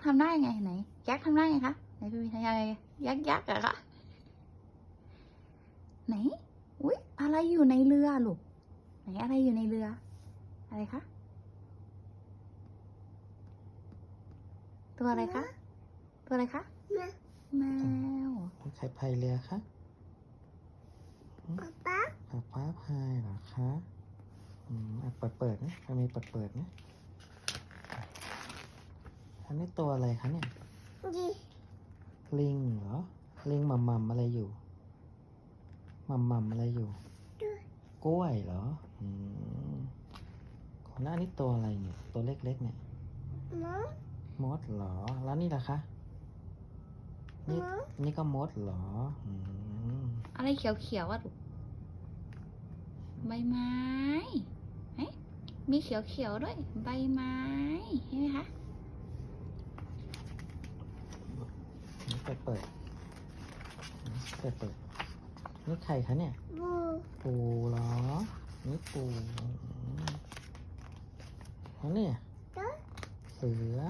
ษ์ทำได้ไงไหนยักษ์ทำได้ไงคะไหนพี่วีทำยังไงยักษ์ยักษ์อะคะไหนอุ๊ยอะไรอยู่ในเรือลูกไหนอะไรอยู่ในเรือ อะไรคะตัวอะไรคะตัวอะไรคะแมวใครพายเรือคะป๊าป๊าป้าป้าพายเหรอคะอืมอะเปิดเปิดนะมันมีเปิดเปิดนะ อันนี้ตัวอะไรคะเนี่ยดีลิงเหรอ ลิงหม่ำหม่ำอะไรอยู่หม่ำหม่ำอะไรอยู่ กล้วยเหรออืมของหน้านี่ตัวอะไรเนี่ย ตัวเล็กๆเนี่ยน้องมดเหรอ แล้วนี่ล่ะคะ นี่น้องนี่ก็มดเหรออืมอะไรเขียวๆอะลูกใบไม้เอ๊ะมีเขียวๆด้วย ใบไม้ เห็นไหมคะ นี่เปิดเปิดเปิดเปิดนี่ใครคะเนี่ย ปูปูเหรอ นี่ปูอืมแล้วเนี่ย เสือ